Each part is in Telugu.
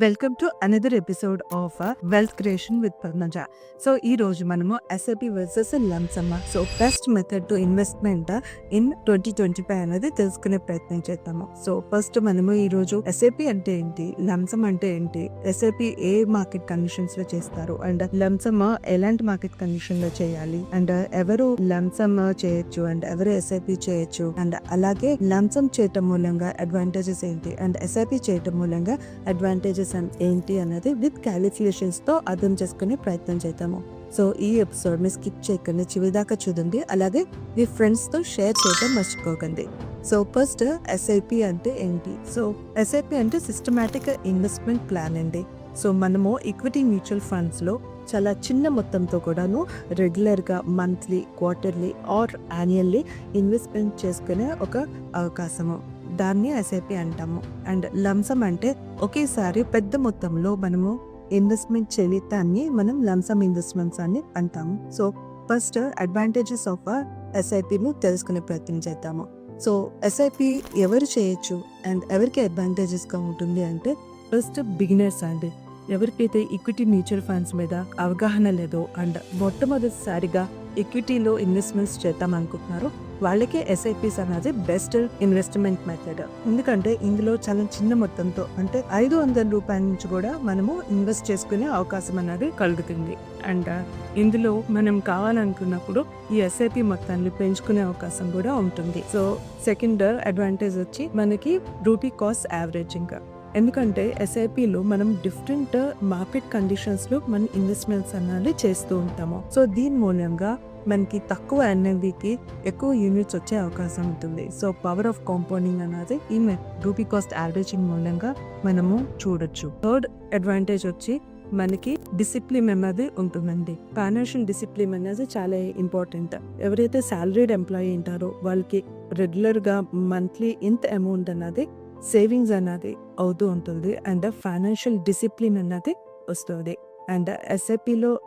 Welcome to another episode of wealth creation with Padmaja so ఈ రోజు మనము SIP versus lump sum so best method to investment in twenty twenty five అనేది తెలుసుకునే ప్రయత్నం చేద్దాము. సో ఫస్ట్ మనము ఈ రోజు ఎస్ఐపి అంటే ఏంటి? లంసమ్ అంటే ఏంటి? ఎస్ఐపి ఏ మార్కెట్ కండిషన్స్లో చేస్తారు? అండ్ లంసమ్ ఎలాంటి మార్కెట్ కండిషన్లో చేయాలి? అండ్ ఎవరు లంసమ్ చేయొచ్చు? అండ్ ఎవరు ఎస్ఐపి చేయొచ్చు? అండ్ అలాగే లంసమ్ చేయటం మూలంగా అడ్వాంటేజెస్ ఏంటి? అండ్ ఎస్ఐపి చేయటం మూలంగా అడ్వాంటేజెస్ ఏంటి అన్నది విత్ క్యాలిక్యులేషన్స్తో అర్థం చేసుకునే ప్రయత్నం చేద్దాము. సో ఈ ఎపిసోడ్ మీ స్కిప్ చేయకుండా చివరిదాకా చూడండి అలాగే మీ ఫ్రెండ్స్తో షేర్ చేయడం మర్చిపోకండి. సో ఫస్ట్ ఎస్ఐపి అంటే ఏంటి? సో ఎస్ఐపి అంటే సిస్టమాటిక్ ఇన్వెస్ట్మెంట్ ప్లాన్ అండి. సో మనము ఈక్విటీ మ్యూచువల్ ఫండ్స్లో చాలా చిన్న మొత్తంతో కూడాను రెగ్యులర్గా monthly quarterly or annually investment చేసుకునే ఒక అవకాశము. దాన్ని ఎస్ఐపి అంటాము. అండ్ లంసం అంటే ఒకేసారి పెద్ద మొత్తంలో మనము ఇన్వెస్ట్మెంట్ చేయటాన్ని మనం లంసం ఇన్వెస్ట్మెంట్స్ అని అంటాము. సో ఫస్ట్ అడ్వాంటేజెస్ ఆఫ్ ఎస్ఐపిను తెలుసుకునే ప్రయత్నం చేద్దాము. సో ఎస్ఐపి ఎవరు చేయొచ్చు? అండ్ ఎవరికి అడ్వాంటేజెస్గా ఉంటుంది అంటే ఫస్ట్ బిగినర్స్ అండి. ఎవరికైతే ఈక్విటీ మ్యూచువల్ ఫండ్స్ మీద అవగాహన లేదో అండ్ మొట్టమొదటిసారిగా ఈక్విటీలో ఇన్వెస్ట్మెంట్స్ చేద్దాం అనుకుంటున్నారో వాళ్ళకి ఎస్ఐపిస్ అనేది బెస్ట్ ఇన్వెస్ట్మెంట్ మెథడ్ ఎందుకంటే ఇందులో చాలా చిన్న మొత్తంతో అంటే ఐదు వందల రూపాయల నుంచి కూడా మనము ఇన్వెస్ట్ చేసుకునే అవకాశం అనేది కలుగుతుంది. అండ్ uh, ఇందులో మనం కావాలనుకున్నప్పుడు ఈ ఎస్ఐపి మొత్తాన్ని పెంచుకునే అవకాశం కూడా ఉంటుంది. సో సెకండ్ అడ్వాంటేజ్ వచ్చి మనకి రూపీ కాస్ట్ యావరేజింగ్ ఎందుకంటే ఎస్ఐపిలో మనం డిఫరెంట్ మార్కెట్ కండిషన్స్లో మనం ఇన్వెస్ట్మెంట్స్ అనేది చేస్తూ ఉంటాము. సో దీని మూలంగా మనకి తక్కువ ఎన్ఎంవికి ఎక్కువ యూనిట్స్ వచ్చే అవకాశం ఉంటుంది. సో పవర్ ఆఫ్ కాంపౌండింగ్ అనేది ఈ రూపీ కాస్ట్ యావరేజింగ్ మూలంగా మనము చూడొచ్చు. థర్డ్ అడ్వాంటేజ్ వచ్చి మనకి డిసిప్లిన్ అనేది ఉంటుందండి. ఫైనాన్షియల్ డిసిప్లిన్ అనేది చాలా ఇంపార్టెంట్ ఎవరైతే సాలరీడ్ ఎంప్లాయీ ఉంటారో వాళ్ళకి రెగ్యులర్గా మంత్లీ ఇంత అమౌంట్ అన్నది సేవింగ్స్ అన్నది అవుతూ ఉంటుంది. అండ్ ఫైనాన్షియల్ డిసిప్లిన్ అన్నది వస్తుంది. అండ్ ఎస్ఐపిలో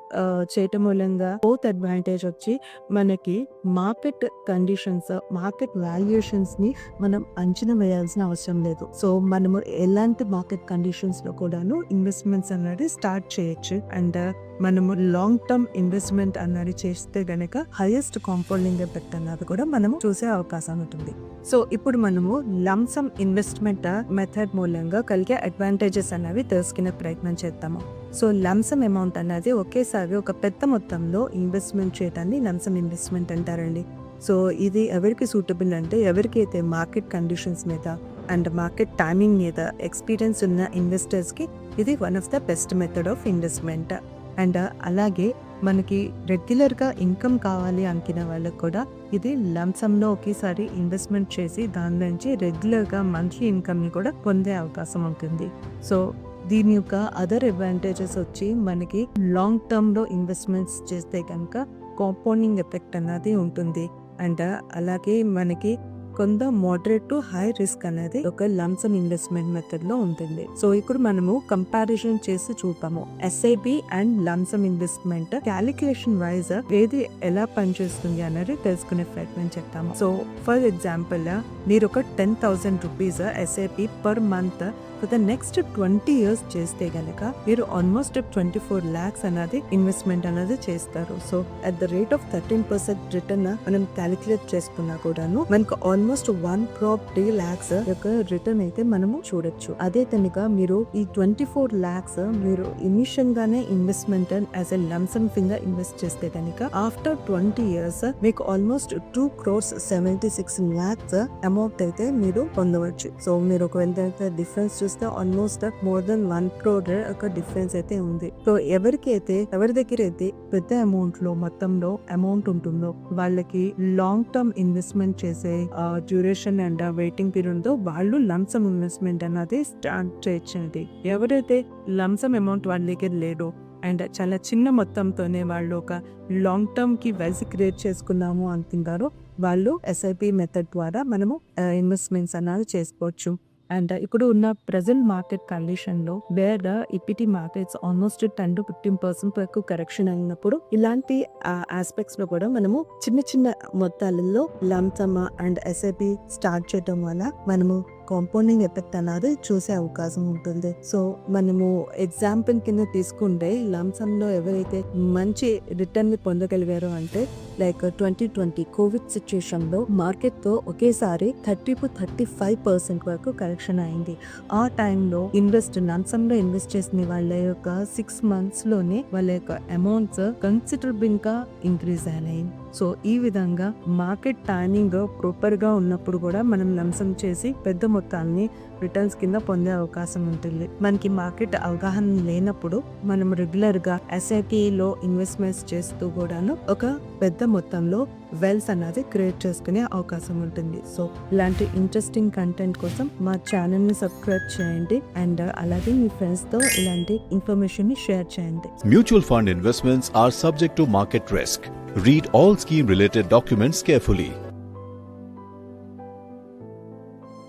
చేయటం మూలంగా ఫోర్త్ అడ్వాంటేజ్ వచ్చి మనకి మార్కెట్ కండిషన్స్ మార్కెట్ వాల్యుయేషన్స్ని మనం అంచనా వేయాల్సిన అవసరం లేదు. సో మనము ఎలాంటి మార్కెట్ కండిషన్స్లో కూడాను ఇన్వెస్ట్మెంట్స్ అనేది స్టార్ట్ చేయొచ్చు. అండ్ మనము లాంగ్ టర్మ్ ఇన్వెస్ట్మెంట్ అన్నది చేస్తే గనక హైయెస్ట్ కాంపౌండింగ్ ఎఫెక్ట్ అన్నది కూడా మనము చూసే అవకాశం ఉంటుంది. సో ఇప్పుడు మనము లంసమ్ ఇన్వెస్ట్మెంట్ మెథడ్ మూలంగా కలిగే అడ్వాంటేజెస్ అనేవి తెలుసుకునే ప్రయత్నం చేద్దాము. సో లంసమ్ అమౌంట్ అన్నది ఒకేసారి ఒక పెద్ద మొత్తంలో ఇన్వెస్ట్మెంట్ చేయడాన్ని లంసమ్ ఇన్వెస్ట్మెంట్ అంటారండి. సో ఇది ఎవరికి సూటబుల్ అంటే ఎవరికైతే మార్కెట్ కండిషన్స్ మీద అండ్ మార్కెట్ టైమింగ్ మీద ఎక్స్పీరియన్స్ ఉన్న ఇన్వెస్టర్స్కి ఇది one of the best method of investment and అలాగే మనకి రెగ్యులర్గా ఇన్కమ్ కావాలి అనుకున్న వాళ్ళకు కూడా ఇది లంసంలో ఒకేసారి ఇన్వెస్ట్మెంట్ చేసి దాని నుంచి రెగ్యులర్గా మంత్లీ ఇన్కమ్ని కూడా పొందే అవకాశం ఉంటుంది. సో దీని యొక్క అదర్ అడ్వాంటేజెస్ వచ్చి మనకి లాంగ్ టర్మ్లో ఇన్వెస్ట్మెంట్స్ చేస్తే కనుక కాంపౌండింగ్ ఎఫెక్ట్ అన్నది ఉంటుంది. అండ్ అలాగే మనకి కొంత మోడరేట్ టు హై రిస్క్ అనేది ఒక లంసమ్ ఇన్వెస్ట్మెంట్ మెథడ్లో ఉంటుంది. సో ఇప్పుడు మనము కంపారిజన్ చేసి చూద్దాము. SIP and lump sum investment calculation wise ఏది ఎలా పనిచేస్తుంది అనేది తెలుసుకునే ప్రయత్నం చేద్దాము. సో ఫర్ ఎగ్జాంపుల్ మీరు ఒక ten thousand rupees SIP per month for the next twenty years చేస్తే గనక మీరు ఆల్మోస్ట్ ట్వంటీ ఫోర్ ల్యాక్స్ అనేది ఇన్వెస్ట్మెంట్ అనేది చేస్తారు. So at the rate of thirteen percent return మనం క్యాలిక్యులేట్ చేసుకున్నా కూడాను మనకు ఆల్మోస్ట్ ఆల్మోస్ట్ వన్ క్రాప్ డే లాక్స్ యొక్క రిటర్న్ అయితే మనము చూడొచ్చు. అదే కనుక మీరు ఈ ట్వంటీ ఫోర్ లాక్స్ మీరు ఇనిషియల్ గానే investment as a lump sum finger invest చేస్తే కనుక ఆఫ్టర్ ట్వంటీ ఇయర్స్ మీకు almost two crores seventy six lakhs amount అయితే మీరు పొందవచ్చు. సో మీరు ఒకవేళ డిఫరెన్స్ చూస్తే almost more than one crore ఒక డిఫరెన్స్ అయితే ఉంది. సో ఎవరికైతే ఎవరి దగ్గర అయితే పెద్ద అమౌంట్లో మొత్తంలో అమౌంట్ ఉంటుందో వాళ్ళకి లాంగ్ టర్మ్ ఇన్వెస్ట్మెంట్ చేసే డ్యూరేషన్ అండ్ వెయిటింగ్ పీరియడ్ ఉందో వాళ్ళు లంసమ్ ఇన్వెస్ట్మెంట్ అన్నది స్టార్ట్ చేయొచ్చండి ఎవరైతే లంసమ్ అమౌంట్ వాళ్ళ దగ్గర లేడో అండ్ చాలా చిన్న మొత్తంతోనే వాళ్ళు ఒక లాంగ్ టర్మ్కి వెల్త్ క్రియేట్ చేసుకున్నాము అనుకుంటారో వాళ్ళు ఎస్ఐపి మెథడ్ ద్వారా మనము ఇన్వెస్ట్మెంట్స్ అన్నది చేసుకోవచ్చు. అండ్ uh, ఇప్పుడు ఉన్న ప్రజెంట్ మార్కెట్ కండిషన్లో where equity markets almost ten to fifteen percent వరకు కరెక్షన్ అయినప్పుడు ఇలాంటి ఆస్పెక్ట్స్లో కూడా మనము చిన్న చిన్న మొత్తాలలో లంసమ్ అండ్ ఎస్ఐపి స్టార్ట్ చేయడం వల్ల మనము కాంపౌండింగ్ ఎఫెక్ట్ అనేది చూసే అవకాశం ఉంటుంది. సో మనము ఎగ్జాంపుల్ కింద తీసుకుంటే లంసంలో ఎవరైతే మంచి రిటర్న్ పొందగలిగారో అంటే లైక్ ట్వంటీ ట్వంటీ కోవిడ్ సిచ్యుయేషన్లో మార్కెట్తో ఒకేసారి thirty to thirty five percent వరకు కరెక్షన్ అయింది. ఆ టైంలో ఇన్వెస్ట్ లంసమ్లో ఇన్వెస్ట్ చేసిన వాళ్ళ యొక్క సిక్స్ మంత్స్లోనే వాళ్ళ యొక్క అమౌంట్స్ కన్సిడరబుల్గా ఇంక్రీజ్ అయినాయి. సో ఈ విధంగా మార్కెట్ టైమింగ్ ప్రాపర్గా ఉన్నప్పుడు కూడా మనం లంసం చేసి పెద్ద మొత్తాన్ని రిటర్న్స్ కింద పొందే అవకాశం ఉంటుంది. మనకి మార్కెట్ అవగాహన లేనప్పుడు మనం రెగ్యులర్గా SIP లో ఇన్వెస్ట్మెంట్స్ చేస్తూ కూడాను ఒక పెద్ద మొత్తంలో వెల్స్ అన్నది క్రియేట్ చేసుకునే అవకాశం ఉంటుంది. సో ఇలాంటి ఇంట్రెస్టింగ్ కంటెంట్ కోసం మా ఛానల్ని సబ్స్క్రైబ్ చేయండి అండ్ అలాగే మీ ఫ్రెండ్స్తో ఇలాంటి ఇన్ఫర్మేషన్ని షేర్ చేయండి. Mutual fund investments are subject to market risk read all scheme related documents carefully